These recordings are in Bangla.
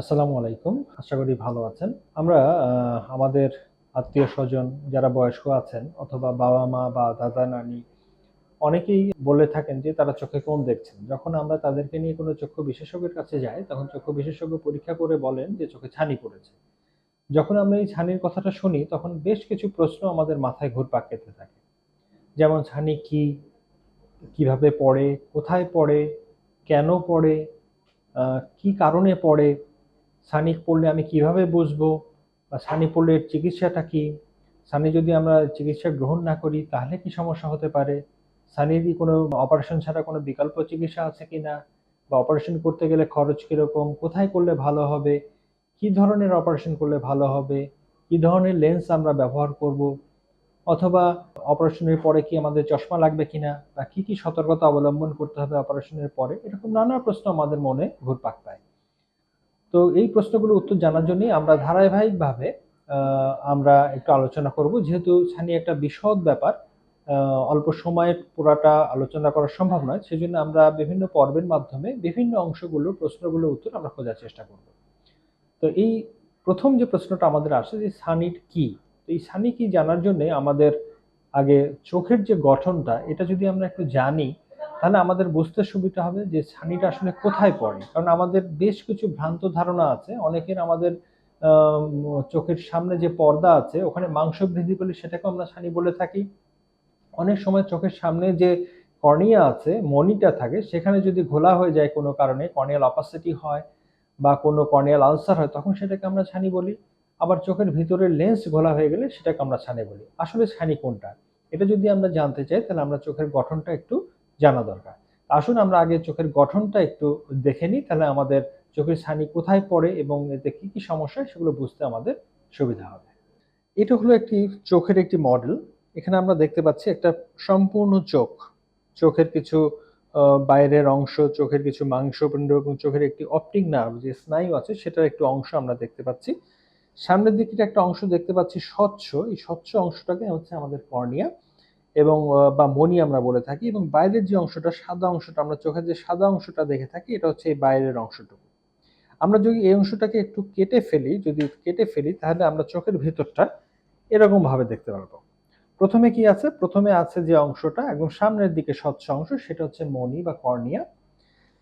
আসসালামু আলাইকুম। আশা করি ভালো আছেন। আমরা আমাদের আত্মীয় স্বজন যারা বয়স্ক আছেন অথবা বাবা মা বা দাদা নানি, অনেকেই বলে থাকেন যে তারা চোখে কোন দেখছেন। যখন আমরা তাদেরকে নিয়ে কোনো চক্ষু বিশেষজ্ঞের কাছে যাই, তখন চক্ষু বিশেষজ্ঞ পরীক্ষা করে বলেন যে চোখে ছানি পড়েছে। যখন আমরা এই ছানির কথাটা শুনি, তখন বেশ কিছু প্রশ্ন আমাদের মাথায় ঘুরপাক খেতে থাকে। যেমন, ছানি কি? কীভাবে পড়ে? কোথায় পড়ে? কেন পড়ে? কি কারণে পড়ে? ছানি পড়লে আমি কীভাবে বুঝব? বা সানি পড়লে এর চিকিৎসাটা কি? ছানি যদি আমরা চিকিৎসা গ্রহণ না করি, তাহলে কি সমস্যা হতে পারে? ছানির কি কোনো অপারেশন ছাড়া কোনো বিকল্প চিকিৎসা আছে কি না? বা অপারেশন করতে গেলে খরচ কীরকম? কোথায় করলে ভালো হবে? কি ধরনের অপারেশন করলে ভালো হবে? কি ধরনের লেন্স আমরা ব্যবহার করব? অথবা অপারেশনের পরে কি আমাদের চশমা লাগবে কিনা বা কি কি সতর্কতা অবলম্বন করতে হবে অপারেশনের পরে? এরকম নানা প্রশ্ন আমাদের মনে ঘুরপাক পায় তো এই প্রশ্নগুলোর উত্তর জানার জন্যই আমরা ধারাবাহিকভাবে আমরা একটু আলোচনা করব। যেহেতু ছানি একটা বিশদ ব্যাপার অল্প সময়ে পুরাটা আলোচনা করা সম্ভব নয়, সেজন্য আমরা বিভিন্ন পর্বের মাধ্যমে বিভিন্ন অংশগুলোর প্রশ্নগুলোর উত্তর আমরা খোঁজার চেষ্টা করব। তো এই প্রথম যে প্রশ্নটা আমাদের আসে যে সানিট কি? তো এই সানি কি জানার জন্য আমাদের আগে চোখের যে গঠনটা, এটা যদি আমরা একটু জানি তাহলে আমাদের বুঝতে সুবিধা হবে যে ছানিটা আসলে কোথায় পড়ে। কারণ আমাদের বেশ কিছু ভ্রান্ত ধারণা আছে। অনেকের আমাদের চোখের সামনে যে পর্দা আছে, ওখানে মাংস বৃদ্ধি পেলে সেটাকে আমরা ছানি বলে থাকি। অনেক সময় চোখের সামনে যে কর্নিয়া আছে, মনিটা থাকে, সেখানে যদি ঘোলা হয়ে যায় কোনো কারণে, কর্নিয়াল অপাসিটি হয় বা কোনো কর্নিয়াল আলসার হয়, তখন সেটাকে আমরা ছানি বলি। আবার চোখের ভিতরের লেন্স ঘোলা হয়ে গেলে সেটাকে আমরা ছানি বলি। আসলে ছানি কোনটা? এটা যদি আমরা জানতে চাই, তাহলে আমরা চোখের গঠনটা একটু জানা দরকার। আসুন আমরা আগে চোখের গঠনটা একটু দেখে নিই, তাহলে আমাদের চোখের ছানি কোথায় পড়ে এবং এতে কি কি সমস্যা সেগুলো বুঝতে আমাদের সুবিধা হবে। এটা হলো একটি চোখের একটি মডেল এখানে আমরা দেখতে পাচ্ছি একটা সম্পূর্ণ চোখ। চোখের কিছু বাইরের অংশ, চোখের কিছু মাংসপিণ্ড এবং চোখের একটি অপটিক নার্ভ যে স্নায়ু আছে সেটার একটি অংশ আমরা দেখতে পাচ্ছি। সামনের দিকে একটা অংশ দেখতে পাচ্ছি স্বচ্ছ। এই স্বচ্ছ অংশটাকে হচ্ছে আমাদের কর্নিয়া। এবং বা মনি আমরা বলে থাকি এবং বাইরের যে অংশটা, সাদা অংশটা, আমরা চোখের যে সাদা অংশটা দেখে থাকি, এটা হচ্ছে এই বাইরের অংশটুকু। আমরা যদি এই অংশটাকে একটু কেটে ফেলি, যদি কেটে ফেলি, তাহলে আমরা চোখের ভিতরটা এরকম ভাবে দেখতে পারব। প্রথমে কি আছে? প্রথমে আছে যে অংশটা, একদম সামনের দিকে স্বচ্ছ অংশ, সেটা হচ্ছে মনি বা কর্নিয়া।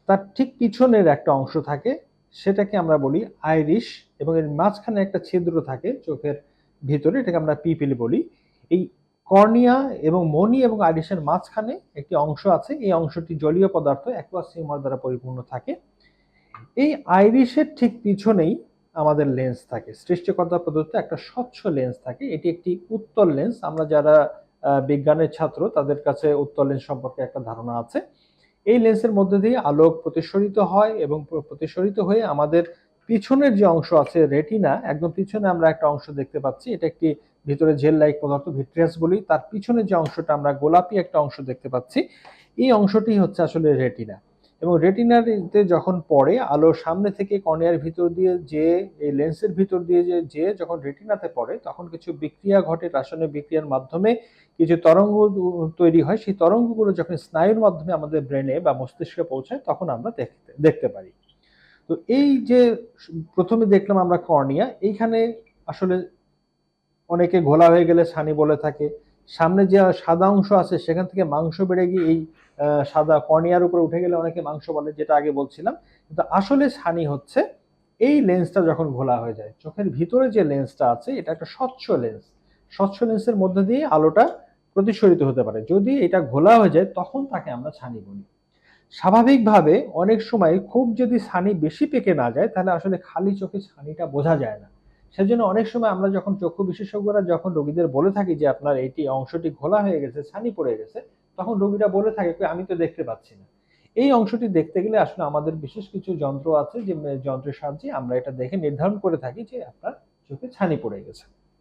তার ঠিক পিছনের একটা অংশ থাকে, সেটাকে আমরা বলি আইরিশ এবং এর মাঝখানে একটা ছিদ্র থাকে চোখের ভিতরে, এটাকে আমরা পিপিল বলি। এই কর্নিয়া এবং মনি এবং আইরিশের মাঝখানে একটি অংশ আছে। এই অংশটি জলীয় পদার্থ অ্যাকুয়াস হিউমার দ্বারা পরিপূর্ণ থাকে। এই আইরিশের ঠিক পিছনেই আমাদের লেন্স থাকে। সৃষ্টিকর্তা প্রদত্ত একটা স্বচ্ছ লেন্স থাকে। এটি একটি উত্তল লেন্স। আমরা যারা বিজ্ঞানের ছাত্র, তাদের কাছে উত্তল লেন্স সম্পর্কে একটা ধারণা আছে। এই লেন্সের মধ্যে দিয়ে আলোক প্রতিসরিত হয় এবং প্রতিসরিত হয়ে আমাদের পিছনের যে অংশ আছে, রেটিনা, একদম পিছনে আমরা একটা অংশ দেখতে পাচ্ছি। এটা একটি ভিতরে জেল লাইক পদার্থ, ভিট্রিয়াস বলি, তার পিছনে যে অংশটা আমরা গোলাপি একটা অংশ দেখতে পাচ্ছি, এই অংশটি হচ্ছে আসলে রেটিনা। এবং রেটিনাতে যখন পড়ে, আলো সামনে থেকে কর্নিয়ার ভিতর দিয়ে যে, এই লেন্সের ভিতর দিয়ে যে যে যখন রেটিনাতে পড়ে, তখন কিছু বিক্রিয়া ঘটে রাসায়নিক বিক্রিয়ার মাধ্যমে, কিছু তরঙ্গ তৈরি হয়, সেই তরঙ্গগুলো যখন স্নায়ুর মাধ্যমে আমাদের ব্রেনে বা মস্তিষ্কে পৌঁছায়, তখন আমরা দেখতে দেখতে পারি। তো এই যে প্রথমে দেখলাম আমরা কর্নিয়া, এইখানে আসলে অনেকে ঘোলা হয়ে গেলে ছানি বলে থাকে। সামনে যে সাদা অংশ আছে, সেখান থেকে মাংস বেড়ে গিয়ে এই সাদা কর্নিয়ার উপরে উঠে গেলে অনেকে মাংস বলে, যেটা আগে বলছিলাম। কিন্তু আসলে ছানি হচ্ছে এই লেন্সটা যখন ঘোলা হয়ে যায়, চোখের ভিতরে যে লেন্সটা আছে, এটা একটা স্বচ্ছ লেন্স। স্বচ্ছ লেন্সের মধ্যে দিয়ে আলোটা প্রতিসরিত হতে পারে। যদি এটা ঘোলা হয়ে যায়, তখন তাকে আমরা ছানি বলি। স্বাভাবিকভাবে অনেক সময় খুব যদি ছানি বেশি পেকে না যায়, তাহলে আসলে খালি চোখে ছানিটা বোঝা যায় না। সেজন্য অনেক সময় আমরা যখন চক্ষু বিশেষজ্ঞরা যখন রোগীদের বলে থাকি যে আপনার এটি অংশটি ঘোলা হয়ে গেছে, ছানি পড়ে গেছে, তখন রোগীরা বলে থাকে আমি তো দেখতে পাচ্ছি না। এই অংশটি দেখতে গেলে আসলে আমাদের বিশেষ কিছু যন্ত্র আছে যে, যন্ত্রের সাহায্যে আমরা এটা দেখে নির্ধারণ করে থাকি যে, আপনার চোখে ছানি পড়ে গেছে।